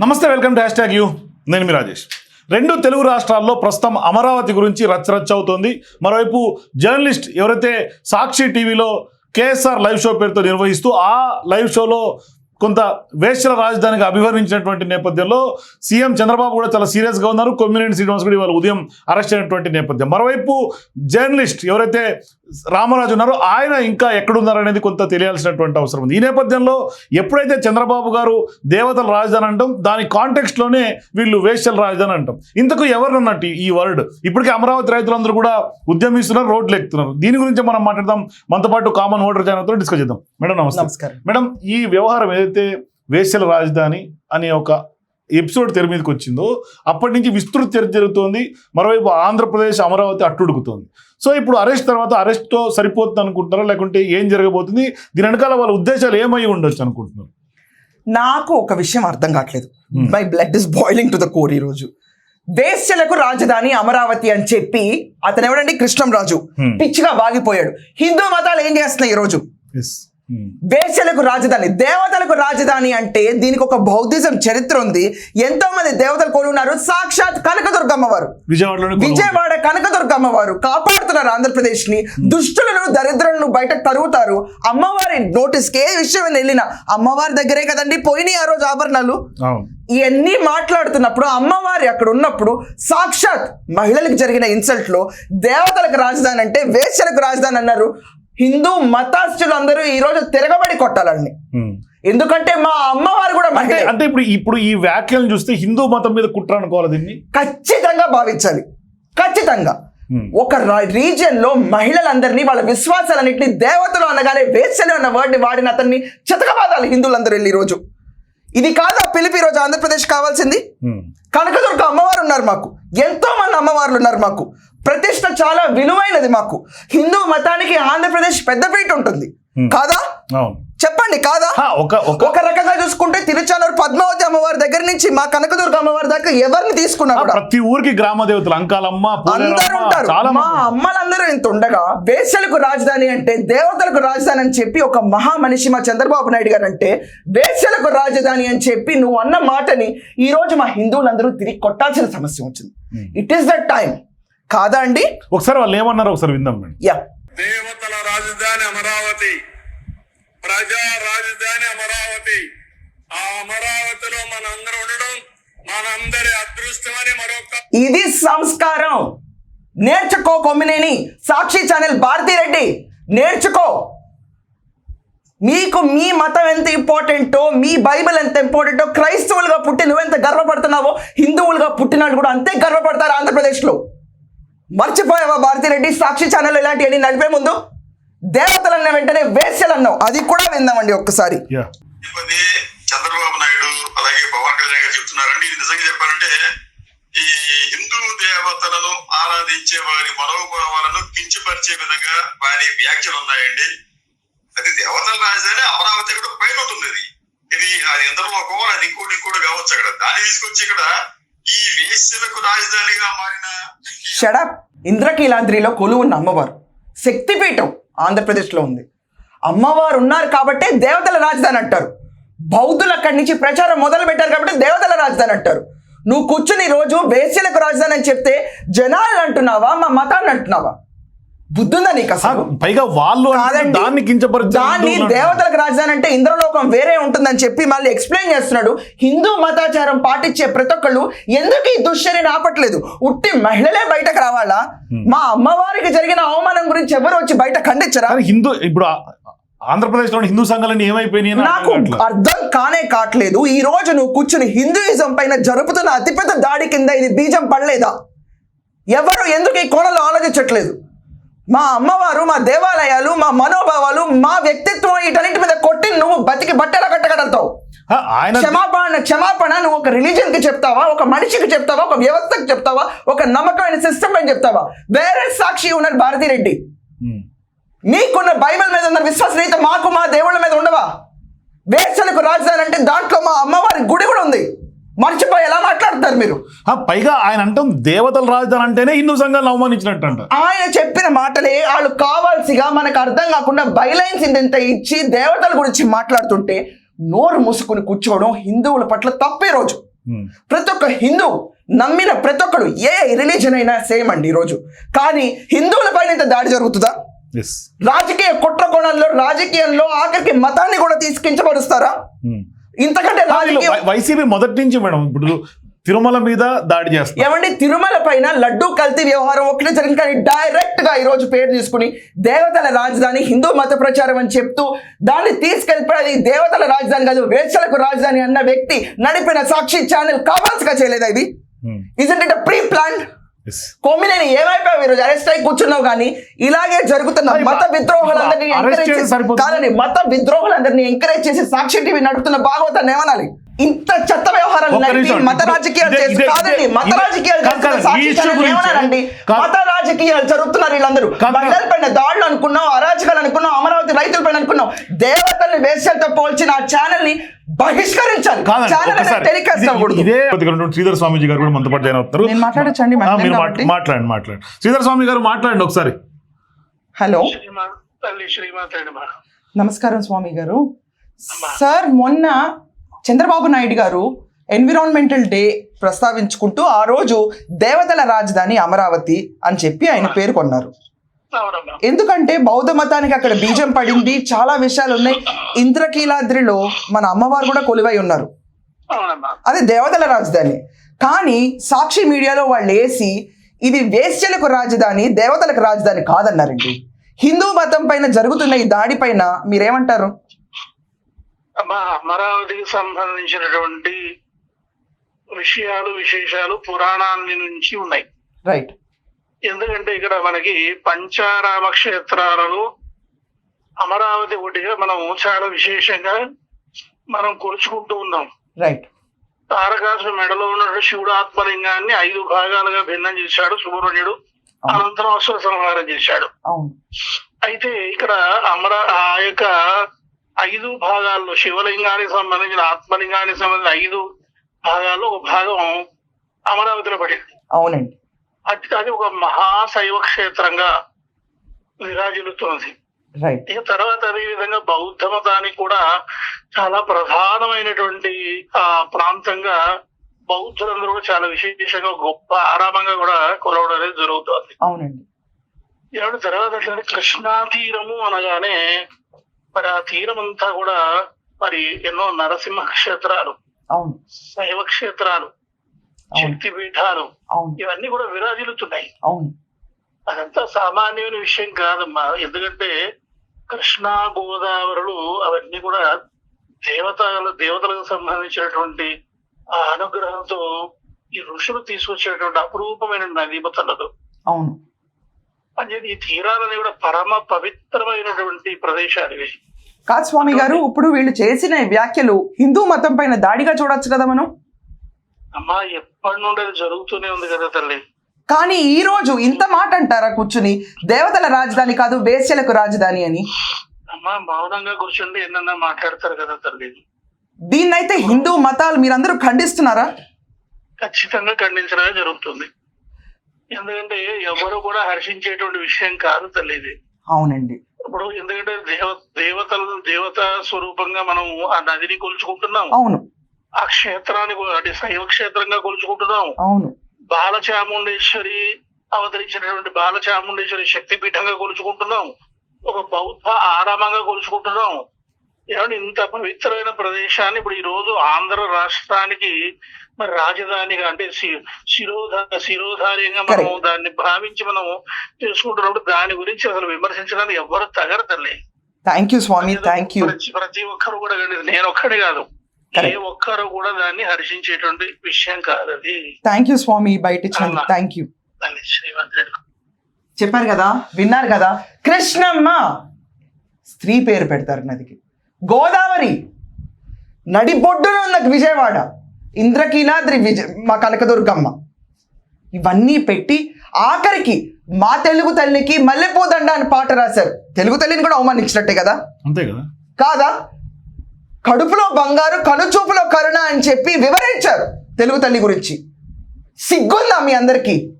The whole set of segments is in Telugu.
నమస్తే welcome to hashtag you. నేను మీ రాజేష్. రెండు తెలుగు రాష్ట్రాల్లో ప్రస్తుతం అమరావతి గురించి రచ్చరచ్చ అవుతోంది. మరోవైపు జర్నలిస్ట్ ఎవరైతే సాక్షి టీవీలో కేఎస్ఆర్ లైవ్ షో పేరుతో నిర్వహిస్తూ ఆ లైవ్ షోలో కొంత వేశ్యల రాజధానిగా అభివర్ణించినటువంటి నేపథ్యంలో సీఎం చంద్రబాబు కూడా చాలా సీరియస్గా ఉన్నారు. కొమ్మినేని శ్రీనివాస్ కూడా ఇవాళ ఉదయం అరెస్ట్ అయినటువంటి నేపథ్యం. మరోవైపు జర్నలిస్ట్ ఎవరైతే రామరాజు ఉన్నారో ఆయన ఇంకా ఎక్కడున్నారు అనేది కొంత తెలియాల్సినటువంటి అవసరం ఉంది. ఈ నేపథ్యంలో ఎప్పుడైతే చంద్రబాబు గారు దేవతల రాజధాని అంటాం దాని కాంటెక్స్ట్లోనే వీళ్ళు వేశ్యల రాజధాని అంటాం. ఇంతకు ఎవరు అన్నట్టు ఈ వర్డ్ ఇప్పటికే అమరావతి రైతులందరూ కూడా ఉద్యమిస్తున్నారు రోడ్లు ఎక్కుతున్నారు. దీని గురించి మనం మాట్లాడదాం. మనతో పాటు కామన్ ఓటర్ ఛానల్తో డిస్కస్ చేద్దాం. మేడం నమస్తే. నమస్కారం. మేడం ఈ వ్యవహారం ఏదైతే వేశ్యల రాజధాని అనే ఒక ఎపిసోడ్ తెర మీదకి వచ్చిందో అప్పటి నుంచి విస్తృత చర్చ జరుగుతోంది. మరోవైపు ఆంధ్రప్రదేశ్ అమరావతి అట్టుడుకుతోంది. సో ఇప్పుడు అరెస్ట్ తర్వాత అరెస్ట్తో సరిపోతుంది అనుకుంటున్నారా? లేకుంటే ఏం జరగబోతుంది? దీని వెనకాల వాళ్ళ ఉద్దేశాలు ఏమై ఉండొచ్చు అనుకుంటున్నారు? నాకు ఒక విషయం అర్థం కావట్లేదు. My blood is boiling to the core ఈ రోజు. వేశ్యలకు రాజధాని అమరావతి అని చెప్పి అతను ఎవడండి కృష్ణంరాజు. Hmm. పిచ్చిగా బాగిపోయాడు. హిందూ మతాలు ఏం చేస్తున్నాయి ఈ ఎస్ వేశ్యలకు రాజధాని దేవతలకు రాజధాని అంటే దీనికి ఒక బౌద్ధిజం చరిత్ర ఉంది. ఎంతో మంది దేవతలు కొలు ఉన్నారు. సాక్షాత్ కనకదుర్గమ్మ వారు. విజయవాడ కనకదుర్గమ్మ వారు కాపాడుతున్నారు ఆంధ్రప్రదేశ్ని దుష్టులను దరిద్రులను బయటకు తరుగుతారు అమ్మవారి నోటీస్కి ఏ విషయం వెళ్ళిన అమ్మవారి దగ్గరే కదండి పోయినాయి ఆ రోజు ఆభరణాలు. ఇవన్నీ మాట్లాడుతున్నప్పుడు అమ్మవారి అక్కడ ఉన్నప్పుడు సాక్షాత్ మహిళలకు జరిగిన ఇన్సల్ట్లో దేవతలకు రాజధాని అంటే వేశ్యలకు రాజధాని అన్నారు. హిందూ మతాస్తులు అందరూ ఈ రోజు తిరగబడి కొట్టాలండి. ఎందుకంటే మా అమ్మవారు కూడా అంటే మహిళే అంటే ఇప్పుడు ఇప్పుడు ఈ వ్యాఖ్యలను చూస్తే హిందూ మతం మీద కుట్ర అనుకోవాలి దీన్ని? ఖచ్చితంగా భావించాలి. ఖచ్చితంగా. ఒక రీజియన్లో మహిళలందరినీ వాళ్ళ విశ్వాసాలన్నింటినీ దేవతలు అనగానే వేసలు అన్న వర్డ్ని వాడిన అతన్ని చితకబాదాలి హిందువులందరూ వెళ్ళి ఈ రోజు. ఇది కాదా పిలిపి ఈ రోజు ఆంధ్రప్రదేశ్ కావాల్సింది. కనకదుర్గ అమ్మవారు ఉన్నారు మాకు. ఎంతో మంది అమ్మవార్లు ఉన్నారు మాకు. ప్రతిష్ట చాలా విలువైనది మాకు. హిందూ మతానికి ఆంధ్రప్రదేశ్ పెద్దపీట ఉంటుంది. Hmm. కాదా? చెప్పండి కాదా? ఒక రకంగా చూసుకుంటే తిరుచానూరు పద్మావతి అమ్మవారి దగ్గర నుంచి మా కనకదుర్గ అమ్మవారి దాకా ఎవరిని తీసుకున్నా ఆ, కూడా ప్రతి ఊరికి గ్రామ దేవతలు అంకాలమ్మ అందరూ ఉంటారు. మా అమ్మలందరూ ఇంత ఉండగా వేశ్యలకు రాజధాని అంటే దేవతలకు రాజధాని అని చెప్పి ఒక మహా మనిషి మా చంద్రబాబు నాయుడు గారు అంటే వేశ్యలకు రాజధాని అని చెప్పి నువ్వు అన్న మాటని ఈ రోజు మా హిందువులందరూ తిరిగి కొట్టాల్సిన సమస్య వచ్చింది. ఇట్ ఈస్ ద టైం కాదా అండి? ఒకసారి వాళ్ళు ఏమన్నారో ఒకసారి విందాం యా దేవతల రాజధాని అమరావతి. ప్రజా రాజధాని అమరావతి. ఆ అమరావతిలో మనందరం ఉండడం మనందరి అదృష్టమని మరొక ఇది సంస్కారం. నేర్చుకో కొమ్మినేని. సాక్షి ఛానల్ భారతిరెడ్డి. నేర్చుకో. మీకు మీ మతం ఎంత ఇంపార్టెంటో మీ బైబిల్ ఎంత ఇంపార్టెంటో క్రైస్తవులుగా పుట్టి నువ్వెంత గర్వపడుతున్నావో హిందువులుగా పుట్టినాడు కూడా అంతే గర్వపడతారు ఆంధ్రప్రదేశ్లో. మర్చిపోయావా భారతిరెడ్డి? సాక్షి ఛానల్ ఇలాంటివన్నీ నడిపే ముందు దేవతలన్న వెంటనే అన్నావు. అది కూడా విందామండి ఒక్కసారి. చంద్రబాబు నాయుడు అలాగే పవన్ కళ్యాణ్ గారు చెప్తున్నారండి. ఇది నిజంగా చెప్పాలంటే ఈ హిందూ దేవతలను ఆరాధించే వారి మనోభావాలను కించపరిచే విధంగా వారి వ్యాఖ్యలు ఉన్నాయండి. అది దేవతల రాజధాని అమరావతి కూడా పైన ఉంటుంది అది. ఇది అది ఇంద్రలోకం అది ఇంకోటి ఇంకోటి కావచ్చు అక్కడ. దాన్ని తీసుకొచ్చి ఇక్కడ ఈ వేశ్యలకు రాజధానిగా మారిన షడప్ ఇంద్రకీలాద్రిలో కొలువున్న అమ్మవారు. శక్తిపీఠం ఆంధ్రప్రదేశ్లో ఉంది. అమ్మవారు ఉన్నారు కాబట్టే దేవతల రాజధాని అంటారు. బౌద్ధులు అక్కడి నుంచి ప్రచారం మొదలు పెట్టారు కాబట్టి దేవతల రాజధాని అంటారు. నువ్వు కూర్చుని రోజు వేశ్యలకు రాజధాని అని చెప్తే జనాలు అంటున్నావా మా మతాన్ని అంటున్నావా? బుద్ధుందా నీకు అసలు? పైగా వాళ్ళు. దాన్ని దాన్ని. దేవతలకు రాజధాని అంటే ఇంద్రలోకం వేరే ఉంటుందని చెప్పి మళ్ళీ ఎక్స్ప్లెయిన్ చేస్తున్నాడు. హిందూ మతాచారం పాటించే ప్రతి ఒక్కళ్ళు ఎందుకు ఈ దుశ్చర్యని ఆపట్లేదు? ఉట్టి మహిళలే బయటకు రావాలా? మా అమ్మవారికి జరిగిన అవమానం గురించి ఎవరు వచ్చి బయట ఖండించరా? హిందూ ఇప్పుడు ఆ- ఆంధ్రప్రదేశ్లోని హిందూ సంఘాలన్నీ ఏమైపోయినాయి నాకు అర్థం కానే కావట్లేదు. ఈ రోజు నువ్వు కూర్చుని హిందూయిజం పైన జరుపుతున్న అతిపెద్ద దాడి కింద ఇది బీజం పడలేదా? ఎవరు ఎందుకు ఈ కోణంలో ఆలోచించట్లేదు? మా అమ్మవారు మా దేవాలయాలు మా మనోభావాలు మా వ్యక్తిత్వం వీటన్నిటి మీద కొట్టి నువ్వు బతికి బట్టలు కట్టగలుగుతావు. ఆయన క్షమాపణ క్షమాపణ నువ్వు ఒక రిలీజన్కి చెప్తావా? ఒక మనిషికి చెప్తావా? ఒక వ్యవస్థకి చెప్తావా? ఒక నమ్మకమైన సిస్టమ్ అని చెప్తావా? వేరే సాక్షి ఉన్నారు భారతీ రెడ్డి ఉమ్. నీకున్న బైబిల్ మీద ఉన్న విశ్వసనీయత మాకు మా దేవుళ్ళ మీద ఉండవా? వేసలకు రాజధాని అంటే దాంట్లో మా అమ్మవారి గుడి కూడా ఉంది. మర్చిపోయి ఎలా మాట్లాడతారు మీరు? ఆ, పైగా ఆయన అంటాం దేవతల రాజధాని అంటేనే హిందూ సంఘాలను అవమానించినట్టు అంట ఆయన చెప్పిన మాటలే వాళ్ళు కావాల్సిగా మనకు అర్థం కాకుండా బైలైన్స్ ఇంత ఇచ్చి దేవతల గురించి మాట్లాడుతుంటే నోరు మూసుకుని కూర్చోవడం హిందువుల పట్ల తప్పే రోజు. ప్రతి ఒక్క హిందూ నమ్మిన ప్రతి ఒక్కడు ఏ రిలీజన్ అయినా సేమ్ అండి ఈరోజు. కానీ హిందువుల పైన ఇంత దాడి జరుగుతుందా? రాజకీయ కుట్ర కోణంలో రాజకీయంలో ఆఖరికి మతాన్ని కూడా తీసుకించబడుస్తారా ఉమ్. ఇంతకంటే రాజకీయ వైసీపీ మొదటి నుంచి మేడం ఇప్పుడు తిరుమల మీద దాడి చేస్తారు ఏమండి తిరుమల పైన లడ్డూ కల్తీ వ్యవహారం ఒకటే జరిగింది కానీ డైరెక్ట్గా ఈ రోజు పేరు తీసుకుని దేవతల రాజధాని హిందూ మత ప్రచారం అని చెప్తూ దాన్ని తీసుకెళ్ళిపోయి అది దేవతల రాజధాని కాదు వేశ్యలకు రాజధాని అన్న వ్యక్తి నడిపిన సాక్షి ఛానల్ కమల్స్గా చేయలేదా ఇది. Isn't it pre plan Kommineni ఏమైపోయావు? ఈరోజు అరెస్ట్ అయి కూర్చున్నావు కానీ ఇలాగే జరుగుతున్న మరి మత విద్రోహులందరినీ ఎంకరేజ్ చేసి మత విద్రోహులందరినీ ఎంకరేజ్ చేసి సాక్షి టీవీ నడుపుతున్న భాగవతాన్ని ఏమనాలి? ఇంత చెత్త వ్యవహారాలు. మత రాజకీయాలు చేసి కాదండి. మత రాజకీయాలు కాదు. మత రాజకీయాలు జరుగుతున్నారు వీళ్ళందరూ. పైన దాడులు అనుకున్నాం అరాచకాలు అనుకున్నాం అమరావతి రైతుల పైన అనుకున్నాం. దేవతల్ని వేశ్యలతో పోల్చిన ఆ ఛానల్ని బహిష్కరించాలి. శ్రీధర్ స్వామీజీ గారు కూడా మనతో పాటు జాయిన్ అవుతారు మాట్లాడొచ్చండి. మాట్లాడండి మాట్లాడండి. శ్రీధర్ స్వామి గారు మాట్లాడండి ఒకసారి. హలో. నమస్కారం స్వామి గారు సార్ మొన్న చంద్రబాబు నాయుడు గారు ఎన్విరాన్మెంటల్ డే ప్రస్తావించుకుంటూ ఆ రోజు దేవతల రాజధాని అమరావతి అని చెప్పి ఆయన పేర్కొన్నారు ఎందుకంటే బౌద్ధ మతానికి అక్కడ బీజం పడింది చాలా విషయాలు ఉన్నాయి. ఇంద్రకీలాద్రిలో మన అమ్మవారు కూడా కొలువై ఉన్నారు. అది దేవతల రాజధాని. కానీ సాక్షి మీడియాలో వాళ్ళు వేసి ఇది వేశ్యలకు రాజధాని దేవతలకు రాజధాని కాదన్నారండి. హిందూ మతం పైన జరుగుతున్న ఈ దాడి పైన మీరేమంటారు? అమ్మా అమరావతికి సంబంధించినటువంటి విషయాలు విశేషాలు పురాణాన్ని నుంచి ఉన్నాయి. రైట్ ఎందుకంటే ఇక్కడ మనకి పంచారామ క్షేత్రాలలో అమరావతి ఒకటిగా మనం చాలా విశేషంగా మనం కొలుచుకుంటూ ఉన్నాం. రైట్ తారకాసు మెడలో ఉన్న శివుడు ఆత్మలింగాన్ని ఐదు భాగాలుగా భిన్నం చేశాడు సుబ్రహ్మణ్యుడు. అనంతరం అశ్వ సంహారం చేశాడు అయితే ఇక్కడ అమర ఆ యొక్క ఐదు భాగాల్లో శివలింగానికి సంబంధించిన ఆత్మలింగానికి సంబంధించిన ఐదు భాగాల్లో ఒక భాగం అమరావతిలో పడింది. అవునండి. అది అది ఒక మహాశైవ క్షేత్రంగా విరాజిల్లుతున్నది రైట్. ఇక తర్వాత అదే విధంగా బౌద్ధ మతానికి కూడా చాలా ప్రధానమైనటువంటి ఆ ప్రాంతంగా బౌద్ధులందరూ కూడా చాలా విశేషంగా గొప్ప ఆరామంగా కూడా కొలవడం అనేది జరుగుతుంది. అవునండి. తర్వాత కృష్ణా తీరము అనగానే మరి ఆ తీరం అంతా కూడా మరి ఎన్నో నరసింహ క్షేత్రాలు శైవ క్షేత్రాలు శక్తి పీఠాలు ఇవన్నీ కూడా విరాజిల్లుతున్నాయి. అవును. అదంతా సామాన్యమైన విషయం కాదమ్మా. ఎందుకంటే కృష్ణా గోదావరులు అవన్నీ కూడా దేవతల దేవతలకు సంబంధించినటువంటి ఆ అనుగ్రహంతో ఈ ఋషులు తీసుకొచ్చేటువంటి అపురూపమైన నదీమతలదు అవును. అంటే ఈ తీరాలని కూడా పరమ పవిత్రమైనటువంటి ప్రదేశాలు ఇవి. కాదు స్వామి గారు ఇప్పుడు వీళ్ళు చేసిన వ్యాఖ్యలు హిందూ మతం పైన దాడిగా చూడొచ్చు కదా మనం? అమ్మా ఎప్పటి నుండి అది జరుగుతూనే ఉంది కదా తల్లి. కానీ ఈ రోజు ఇంత మాట అంటారా కూర్చుని? దేవతల రాజధాని కాదు వేశ్యలకు రాజధాని అని. అమ్మా మౌనంగా కూర్చుండి ఎన్నన్నా మాట్లాడతారు కదా తల్లి. దీన్నైతే హిందూ మతాలు మీరందరూ ఖండిస్తున్నారా? ఖచ్చితంగా ఖండించడమే జరుగుతుంది. ఎందుకంటే ఎవరు కూడా హర్షించేటువంటి విషయం కాదు తల్లి ఇది. అవునండి. ఇప్పుడు ఎందుకంటే దేవ దేవతలు దేవత స్వరూపంగా మనం ఆ నదిని కొలుచుకుంటున్నాం అవును. ఆ క్షేత్రాన్ని అంటే శైవ క్షేత్రంగా కొలుచుకుంటున్నాం అవును. బాలచాముండేశ్వరి అవతరించినటువంటి బాలచాముండేశ్వరి శక్తి పీఠంగా కొలుచుకుంటున్నాం ఒక బౌద్ధ ఆరామంగా కొలుచుకుంటున్నాం ఏమంటే ఇంత పవిత్రమైన ప్రదేశాన్ని ఇప్పుడు ఈ రోజు ఆంధ్ర రాష్ట్రానికి మరి రాజధానిగా అంటే శిరోధ శిరోధార్యంగా మనం. దాన్ని భావించి మనం చేసుకుంటున్నప్పుడు దాని గురించి అసలు విమర్శించడానికి ఎవ్వరు తగరు తల్లి thank you Swamy thank you ప్రతి- ఒక్కరు కూడా నేను ఒక్కడి కాదు. ఏ. ఒక్కరు కూడా దాన్ని హర్షించేటువంటి విషయం కాదు అది. థ్యాంక్ యూ స్వామి బయట. థ్యాంక్ యూ రెడ్డి చెప్పారు కదా విన్నారు కదా కృష్ణమ్మ. స్త్రీ పేరు పెడతారు నదికి. గోదావరి. నడిబొడ్డున ఉన్న విజయవాడ. ఇంద్రకీలాద్రి విజయ మా కనకదుర్గమ్మ. ఇవన్నీ పెట్టి ఆఖరికి మా తెలుగు తల్లికి మల్లెపూదండ అని పాట రాశారు. తెలుగు తల్లిని కూడా అవమానించినట్టే కదా? అంతే కదా? కాదా? కడుపులో బంగారు కనుచూపులో కరుణ అని చెప్పి వివరించారు తెలుగు తల్లి గురించి. సిగ్గుందా మీ అందరికీ?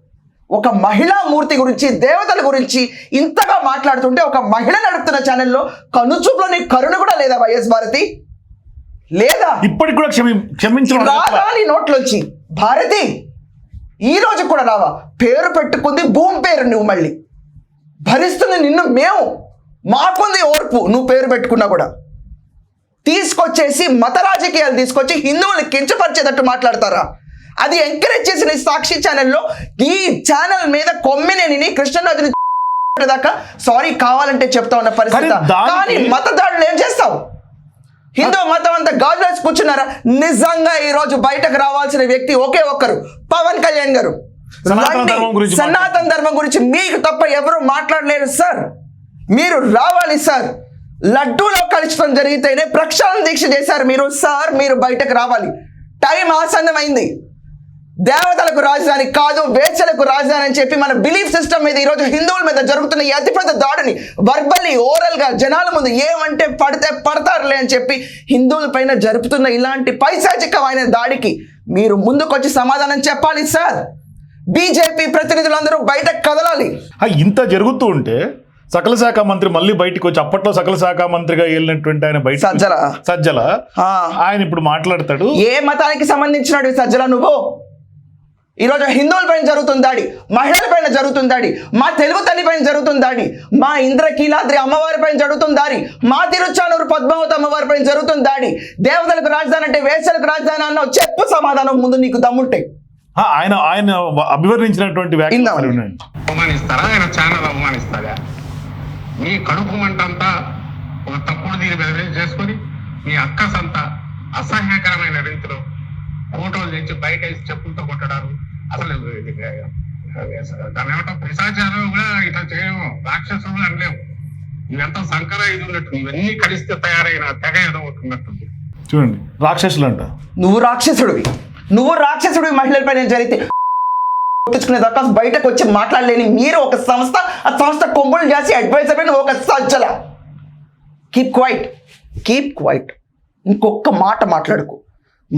ఒక మహిళా మూర్తి గురించి దేవతల గురించి ఇంతగా మాట్లాడుతుంటే ఒక మహిళ నడుపుతున్న ఛానల్లో కనుచూపులోని కరుణ కూడా లేదా వైఎస్ భారతి? లేదా? ఇప్పటికి కూడా క్షమి నీ నోట్లోంచి. భారతి ఈ రోజు కూడా రావా. పేరు పెట్టుకుంది భూమి పేరు నువ్వు మళ్ళీ. భరిస్తుంది నిన్ను మేము. మాకుంది ఓర్పు నువ్వు పేరు పెట్టుకున్నా కూడా. తీసుకొచ్చేసి మత రాజకీయాలు తీసుకొచ్చి హిందువుల్ని కించపరిచేటట్టు మాట్లాడతారా? అది ఎంకరేజ్ చేసిన సాక్షి ఛానల్లో ఈ ఛానల్ మీద కొమ్మినేని కృష్ణరాజుని దాకా సారీ కావాలంటే చెప్తా ఉన్న పరిస్థితి. కానీ మత దాడులు ఏం చేస్తావు? హిందూ మతం అంతా గాజులేసి కూర్చున్నారా? నిజంగా ఈ రోజు బయటకు రావాల్సిన వ్యక్తి ఒకే ఒక్కరు పవన్ కళ్యాణ్ గారు. సనాతన. ధర్మం గురించి మీకు తప్ప ఎవరు మాట్లాడలేరు సార్. మీరు రావాలి సార్. లడ్డూలో కలుషితం జరిగితేనే ప్రక్షాళన దీక్ష చేశారు మీరు సార్ మీరు బయటకు రావాలి. టైం ఆసన్నమైంది. దేవతలకు రాజధాని కాదు వేచలకు రాజధాని అని చెప్పి మన బిలీఫ్ సిస్టమ్ మీద ఈరోజు హిందువుల మీద జరుగుతున్న ఈ అతిపెద్ద దాడిని వర్బల్లీ ఓరల్గా జనాల ముందు ఏమంటే పడితే పడతారులే అని చెప్పి హిందువుల పైన జరుపుతున్న ఇలాంటి పైశాచికమైన దాడికి మీరు ముందుకొచ్చి సమాధానం చెప్పాలి సార్. బీజేపీ ప్రతినిధులందరూ బయట కదలాలి. ఇంత జరుగుతూ ఉంటే సకల శాఖ మంత్రి మళ్ళీ బయటికి వచ్చి అప్పట్లో సకల శాఖ మంత్రిగా వెళ్ళినటువంటి ఆయన బయట సజ్జల. సజ్జల. ఆ. ఆయన ఇప్పుడు మాట్లాడతాడు. ఏ మతానికి సంబంధించినవి సజ్జల నువ్వు? ఈరోజు హిందువుల పైన జరుగుతుంది దాడి మహిళల పైన జరుగుతుంది దాడి మా తెలుగు తల్లి పైన జరుగుతుంది దాడి మా ఇంద్రకీలాద్రి అమ్మవారి పైన జరుగుతుంది దాడి మా తిరుచానూరు పద్మావతి అమ్మవారి పైన జరుగుతుంది దాడి దేవతలకు రాజధాని అంటే వేసలకు రాజధాని అన్న చెప్పు సమాధానం ముందు నీకు దమ్ముంటే. ఆ, ఆయన ఆయన అభివర్ణించినటువంటి. అవమానిస్తారా? ఆయన ఛానల్ అవమానిస్తారా మీ కడుపు మంటంతా ఒక తప్పుడు దీని మీద చేసుకొని మీ అక్కసంతా అసహ్యకరమైన రీతిలో ఫోటోలు తెచ్చి బయట వేసి చెప్పులతో కొట్టడాలు. అసలు దాని ఏమంటా పిశాచాలు కూడా ఇట్లా చేయము. రాక్షసులు అనలేము. ఇదంతా సంకర ఇది ఉన్నట్టు ఇవన్నీ కలిస్తే తయారైన తెగ ఏదో ఒకటి ఉన్నట్టుంది. చూడండి. రాక్షసులు అంట నువ్వు రాక్షసుడివి. నువ్వు రాక్షసుడివి మహిళలపై నేను జరిగితే కొట్టించుకునే దాకా బయటకు వచ్చి మాట్లాడలేని మీరు ఒక సంస్థ ఆ సంస్థ కొమ్ములు చేసి అడ్వైజర్ నువ్వు ఒక Sajjala keep quiet keep quiet ఇంకొక మాట మాట్లాడుకో.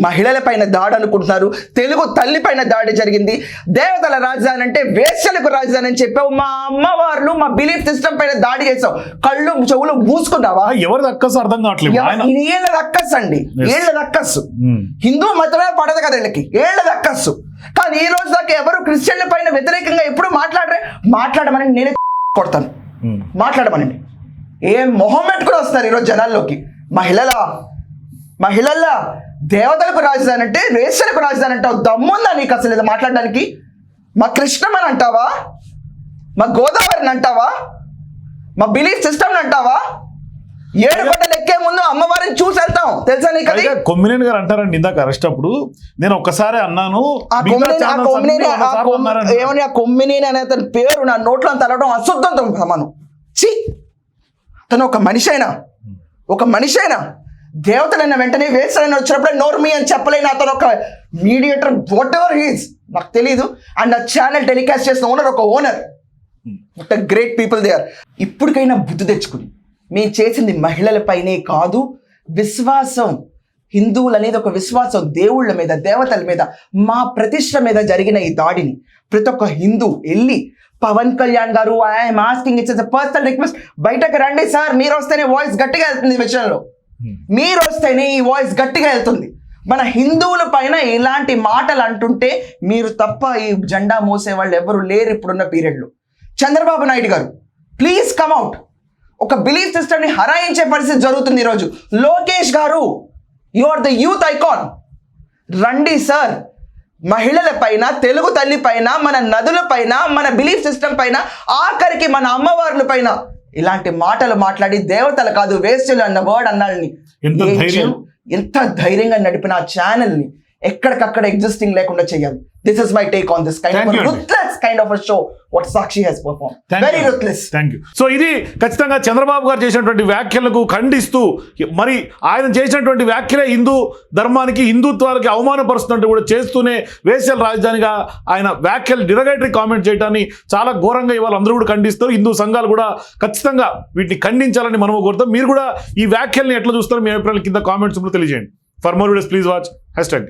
మహిళల పైన దాడి అనుకుంటున్నారు తెలుగు తల్లి పైన దాడి జరిగింది. దేవతల రాజధాని అంటే వేశ్యలకు రాజధాని అని చెప్పావు. మా అమ్మవార్లు మా బిలీఫ్ సిస్టమ్ పైన దాడి చేసావు కళ్ళు చెవులు మూసుకున్నావా? ఎవరి దక్కస అర్థం కావట్లేదు. ఏళ్ళ దక్కస్ అండి. ఏళ్ళ దక్కస్సు ఉమ్. హిందూ మతమే పడదు కదా వీళ్ళకి. ఏళ్ళ దక్కస్సు కానీ ఈ రోజు దాకా ఎవరు క్రిస్టియన్ల పైన వ్యతిరేకంగా ఎప్పుడు మాట్లాడరే? మాట్లాడమని నేనే కొడతాను. ఉమ్. మాట్లాడమనండి. ఏ మొహం పెట్టుకుని వస్తారు ఈరోజు జనాల్లోకి. మహిళల మహిళల దేవతలకు రాజధాని అంటే రేషన్లకు రాజధాని అంటావు దమ్ముందా నీకు అసలు ఇది మాట్లాడడానికి? మా కృష్ణమని అంటావా? మా గోదావరిని అంటావా? మా బిలీఫ్ సిస్టమ్ అంటావా? ఏడు గంటలు ఎక్కే ముందు అమ్మవారిని చూసి వెళ్తాం. తెలుసా నీకు కొమ్మినేని గారు అంటారండి ఇందాక అరెస్ట్ అప్పుడు. నేను ఒక్కసారే అన్నాను. ఏమని? ఆ కొమ్మినేని అనే అతని పేరు నా నోట్లో తలవడం అశుద్ధంతో సమానం చి తను ఒక మనిషి అయినా. ఒక మనిషి అయినా. దేవతలైన వెంటనే వేసలైన వచ్చినప్పుడే నోర్మి అని చెప్పలేని అతను ఒక మీడియేటర్ వాట్ ఎవర్ హీస్ నాకు తెలియదు అండ్ ఆ ఛానల్ టెలికాస్ట్ చేసిన ఓనర్ ఒక owner what great people they are ఇప్పటికైనా బుద్ధి తెచ్చుకుని మేము చేసింది మహిళలపైనే కాదు విశ్వాసం. హిందువులు అనేది ఒక విశ్వాసం దేవుళ్ళ మీద దేవతల మీద మా ప్రతిష్ట మీద జరిగిన ఈ దాడిని. ప్రతి ఒక్క హిందూ వెళ్ళి పవన్ కళ్యాణ్ గారు I'm asking it's personal request బయటకు రండి సార్ మీరు వస్తేనే వాయిస్ గట్టిగా వెళ్తుంది విషయంలో Hmm. మీరు వస్తేనే ఈ వాయిస్ గట్టిగా వెళ్తుంది. మన హిందువుల పైన ఇలాంటి మాటలు అంటుంటే మీరు తప్ప ఈ జెండా మోసే వాళ్ళు ఎవరు లేరు ఇప్పుడున్న పీరియడ్లో. చంద్రబాబు నాయుడు గారు ప్లీజ్ కమ్అట్ ఒక బిలీఫ్ సిస్టమ్ని హరాయించే పరిస్థితి జరుగుతుంది ఈరోజు. లోకేష్ గారు you are the youth icon రండి సార్ మహిళల పైన తెలుగు తల్లి పైన మన నదుల పైన మన బిలీఫ్ సిస్టమ్ పైన ఆఖరికి మన అమ్మవార్ల పైన ఇలాంటి మాటలు మాట్లాడి దేవతలు కాదు వేస్టులు అన్న వర్డ్ అన్నాళ్ళని. ఎంత ధైర్యంగా నడిపిన ఆ ఛానల్ని ఎక్కడికక్కడ ఎగ్జిస్టింగ్ లేకుండా చేయాలి this is my take on this kind of. Ruthless kind of show what Sakshi he's perform very ruthless thank you so ఇది ఖచ్చితంగా చంద్రబాబు గారు చేసినటువంటి వ్యాఖ్యలకు ఖండిస్తూ మరి ఆయన చేసినటువంటి వ్యాఖ్యలే హిందూ ధర్మానికి హిందుత్వానికి అవమానపరుస్తున్నట్టు కూడా చేస్తూనే వేసల్ రాజధానిగా ఆయన వ్యాఖ్యలు డిరగేటరీ కామెంట్ చేయడాన్ని చాలా ఘోరంగా ఇవాళ అందరూ కూడా ఖండిస్తారు హిందూ సంఘాలు కూడా ఖచ్చితంగా వీటిని ఖండించాలని మనము కోరుతాం. మీరు కూడా ఈ వ్యాఖ్యల్ని ఎట్లా చూస్తారో మీ అభిప్రాయాలు కింద కామెంట్స్ తెలియజేయండి. For more videos please watch. Hashtag